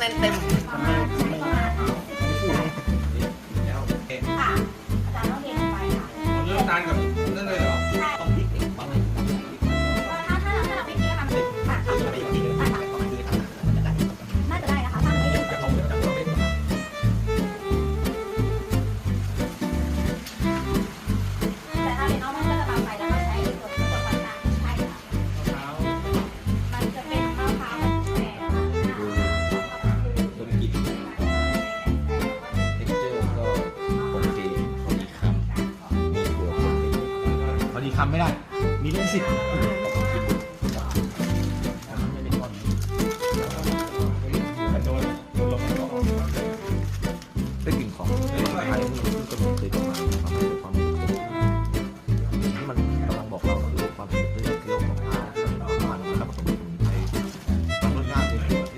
แนนเต็มอาจารย์ต้องเรียนไปค่ะ เรื่องารกับเรื่องเลยเหรอ ทำไม่ได้ มีเรื่องสิทธิ์ได้กลิ่นของไทยที่ก็เคย